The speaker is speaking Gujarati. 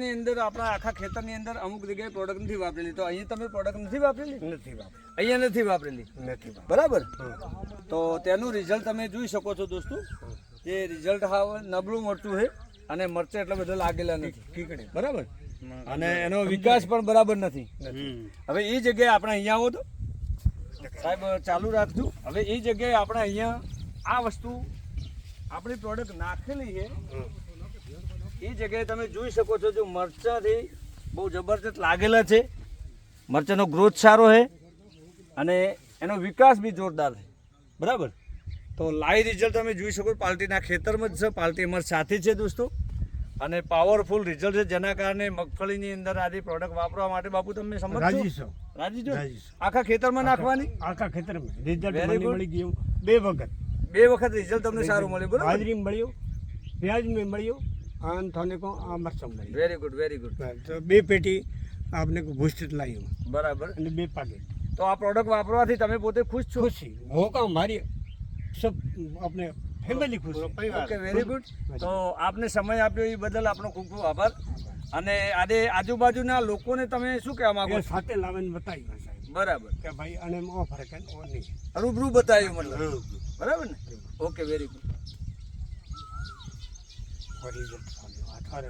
ની અંદર આપણા આખા ખેતરની અંદર અમુક જગ્યાએ પ્રોડક્ટ નથી વાપરેલી. તો અહીંયા તમે પ્રોડક્ટ નથી વાપરેલી? નથી વાપરેલી. અહીંયા નથી વાપરેલી? નથી બરાબર? તો તેનું રિઝલ્ટ તમે જોઈ શકો છો દોસ્તો. જે રિઝલ્ટ હાવ નબળું મળતું છે અને મરચે એટલા બધા લાગેલા નથી. કીકડી. બરાબર? અને એનો વિકાસ પણ બરાબર નથી. હવે એ જગ્યાએ આપણે અહીંયા આવો તો. સાહેબ ચાલુ રાખજો. હવે એ જગ્યાએ આપણે અહીંયા આ વસ્તુ આપણી પ્રોડક્ટ નાખેલી છે. એ જગ્યાએ તમે જોઈ શકો છો જો મરચાંથી બહુ જબરજસ્ત લાગેલા છે. મરચાંનો ગ્રોથ સારો છે અને એનો વિકાસ બી જોરદાર છે. બરાબર? તો લાઈવ રિઝલ્ટ તમે જોઈ શકો પાલટીના ખેતરમાં જ છે. પાલટી અમારી સાથે છે દોસ્તો. અને પાવરફુલ રિઝલ્ટ છે. જેના કારણે મગફળીની અંદર આજે પ્રોડક્ટ વાપરવા માટે બાપુ તમે સમજો રાજી છો? રાજી છો? આખા ખેતરમાં નાખવાની? આખા ખેતરમાં. રિઝલ્ટ. મળી ગયું. બે વખત. બે વખત રિઝલ્ટ તમને સારું મળ્યું. બરાબર? હાજરી મળ્યું. વ્યાજ મળ્યું. કો આ મરચાં મળ્યું વેરી ગુડ વેરી ગુડ તો બે પેટી આપને ભૂષિત લાવ્યું બરાબર. અને બે પાકેટ. તો આ પ્રોડક્ટ વાપરવાથી તમે પોતે ખુશ છો? ખુશી. મોકા મારી સબ આપણે ફેમિલી ખુશ. છે. ઓકે વેરી ગુડ તો આપને સમય આપ્યો એ બદલ આપણો ખૂબ ખૂબ આભાર. અને આજે આજુબાજુના લોકોને તમે શું કહેવા માંગો એ છો? સાથે લાવીને બતાવ્યું સાહેબ. બરાબર. કે ભાઈ અને એમ ઓ ફરક ઓ નહીં. રૂબરૂ બતાવ્યું મતલબ. બરાબર ને? ઓકે વેરી ગુડ રિઝલ્ટ આ થોડે